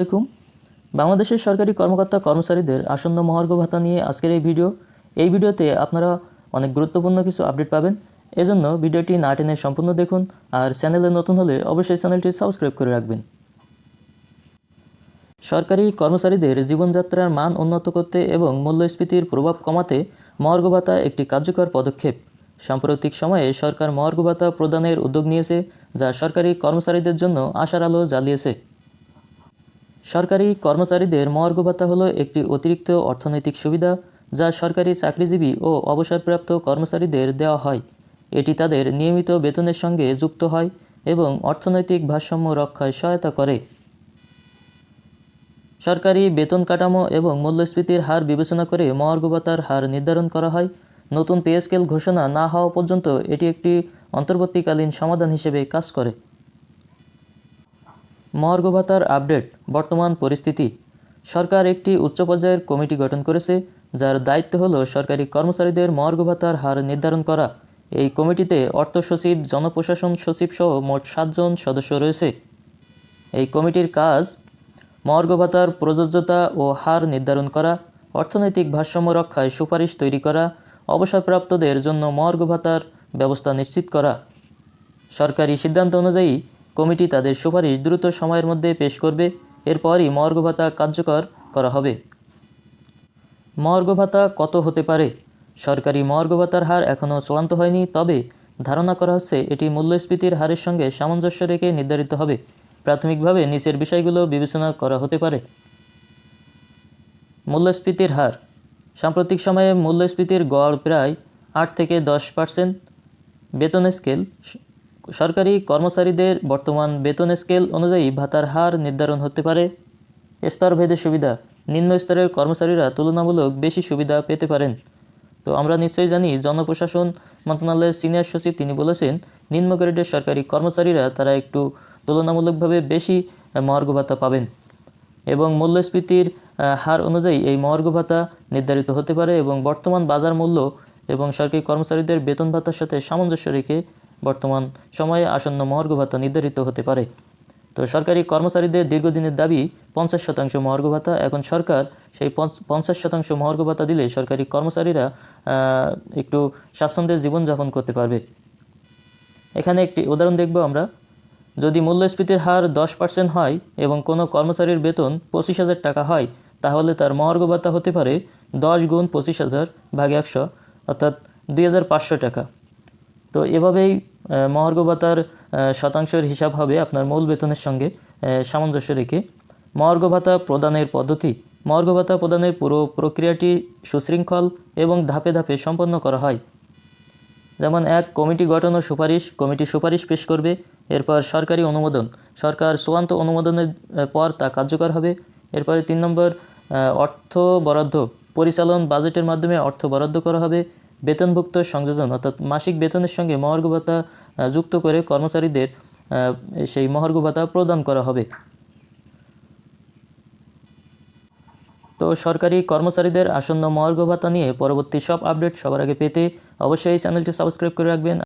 আলাইকুম। বাংলাদেশের সরকারি কর্মকর্তা কর্মচারীদের আসন্ন মহার্ঘ ভাতা নিয়ে আজকের এই ভিডিও। এই ভিডিওতে আপনারা অনেক গুরুত্বপূর্ণ কিছু আপডেট পাবেন। এজন্য ভিডিওটি না টেনে সম্পূর্ণ দেখুন আর চ্যানেলে নতুন হলে অবশ্যই চ্যানেলটি সাবস্ক্রাইব করে রাখবেন। সরকারি কর্মচারীদের জীবনযাত্রার মান উন্নত করতে এবং মূল্যস্ফীতির প্রভাব কমাতে মহার্ঘ ভাতা একটি কার্যকর পদক্ষেপ। সাম্প্রতিক সময়ে সরকার মহার্ঘ ভাতা প্রদানের উদ্যোগ নিয়েছে, যা সরকারি কর্মচারীদের জন্য আশার আলো জ্বালিয়েছে। সরকারি কর্মচারীদের মহার্ঘ ভাতা হলো একটি অতিরিক্ত অর্থনৈতিক সুবিধা যা সরকারি চাকরিজীবী ও অবসরপ্রাপ্ত কর্মচারীদের দেওয়া হয়। এটি তাদের নিয়মিত বেতনের সঙ্গে যুক্ত হয় এবং অর্থনৈতিক ভারসাম্য রক্ষায় সহায়তা করে। সরকারি বেতন কাঠামো এবং মূল্যস্ফীতির হার বিবেচনা করে মহার্ঘ ভাতার হার নির্ধারণ করা হয়। নতুন পে স্কেল ঘোষণা না হওয়া পর্যন্ত এটি একটি অন্তর্বর্তীকালীন সমাধান হিসেবে কাজ করে। মহার্ঘ ভাতার আপডেট, বর্তমান পরিস্থিতি। সরকার একটি উচ্চ পর্যায়ের কমিটি গঠন করেছে, যার দায়িত্ব হল সরকারি কর্মচারীদের মহার্ঘ ভাতার হার নির্ধারণ করা। এই কমিটিতে অর্থ সচিব, জনপ্রশাসন সচিব সহ মোট সাতজন সদস্য রয়েছে। এই কমিটির কাজ মহার্ঘ ভাতার প্রযোজ্যতা ও হার নির্ধারণ করা, অর্থনৈতিক ভারসাম্য রক্ষায় সুপারিশ তৈরি করা, অবসরপ্রাপ্তদের জন্য মহার্ঘ ভাতার ব্যবস্থা নিশ্চিত করা। সরকারি সিদ্ধান্ত অনুযায়ী কমিটি তাদের সুপারিশ দ্রুত সময়ের মধ্যে পেশ করবে, এরপরই মর্গ ভাতা কার্যকর করা হবে। মর্গ ভাতা কত হতে পারে? সরকারি মর্গ ভাতার হার এখনও চূড়ান্ত হয়নি, তবে ধারণা করা হচ্ছে এটি মূল্যস্ফীতির হারের সঙ্গে সামঞ্জস্য রেখে নির্ধারিত হবে। প্রাথমিকভাবে নিচের বিষয়গুলো বিবেচনা করা হতে পারে। মূল্যস্ফীতির হার। সাম্প্রতিক সময়ে মূল্যস্ফীতির গড় প্রায় আট থেকে দশ পার্সেন্ট। বেতন স্কেল সরকারি কর্মচারীদের বর্তমান বেতন স্কেল অনুযায়ী ভাতার হার নির্ধারণ হতে পারে। স্তরভেদে সুবিধা। নিম্ন স্তরের কর্মচারীরা তুলনামূলক বেশি সুবিধা পেতে পারেন। তো আমরা নিশ্চয়ই জানি জনপ্রশাসন মন্ত্রণালয়ের সিনিয়র সচিব তিনি বলেছেন নিম্ন গ্রেডের সরকারি কর্মচারীরা তারা একটু তুলনামূলকভাবে বেশি আহ, মহার্ঘ ভাতা পাবেন। এবং মূল্যস্ফীতির হার অনুযায়ী এই মহার্ঘ ভাতা নির্ধারিত হতে পারে এবং বর্তমান বাজার মূল্য এবং সরকারি কর্মচারীদের বেতন ভাতার সাথে সামঞ্জস্য রেখে বর্তমান সময়ে আসন্ন মহার্ঘ ভাতা নির্ধারিত হতে পারে। তো সরকারি কর্মচারীদের দীর্ঘদিনের দাবি, পঞ্চাশ শতাংশ মহার্ঘ ভাতা। এখন সরকার সেই পঞ্চাশ শতাংশ মহার্ঘ ভাতা দিলে সরকারি কর্মচারীরা একটু স্বাচ্ছন্দ্যের জীবনযাপন করতে পারবে। এখানে একটি উদাহরণ দেখব আমরা। যদি মূল্যস্ফীতির হার দশ পার্সেন্ট হয় এবং কোনো কর্মচারীর বেতন পঁচিশ হাজার টাকা হয়, তাহলে তার মহার্ঘ ভাতা হতে পারে দশ গুণ পঁচিশ হাজার ভাগে একশো, অর্থাৎ দুই হাজার পাঁচশো টাকা। তো এভাবেই মহার্ঘ ভাতার শতাংশের হিসাব হবে আপনার মূল বেতনের সঙ্গে সামঞ্জস্য রেখে। মহার্ঘ ভাতা প্রদানের পদ্ধতি। মহার্ঘ ভাতা প্রদানের পুরো প্রক্রিয়াটি সুশৃঙ্খল এবং ধাপে ধাপে সম্পন্ন করা হয়। যেমন এক, কমিটি গঠন ও সুপারিশ। কমিটি সুপারিশ পেশ করবে। এরপর সরকারি অনুমোদন। সরকার চূড়ান্ত অনুমোদনের পর তা কার্যকর হবে। এরপরে তিন নম্বর অর্থ বরাদ্দ। পরিচালন বাজেটের মাধ্যমে অর্থ বরাদ্দ করা হবে। বেতনভুক্ত সংযোজন, অর্থাৎ মাসিক বেতনের সঙ্গে মহার্ঘ ভাতা যুক্ত করে কর্মচারীদের সেই মহার্ঘ ভাতা প্রদান করা হবে। তো সরকারি কর্মচারীদের আসন্ন মহার্ঘ ভাতা নিয়ে পরবর্তী সব আপডেট সবার আগে পেতে অবশ্যই চ্যানেলটি সাবস্ক্রাইব করে রাখবেন।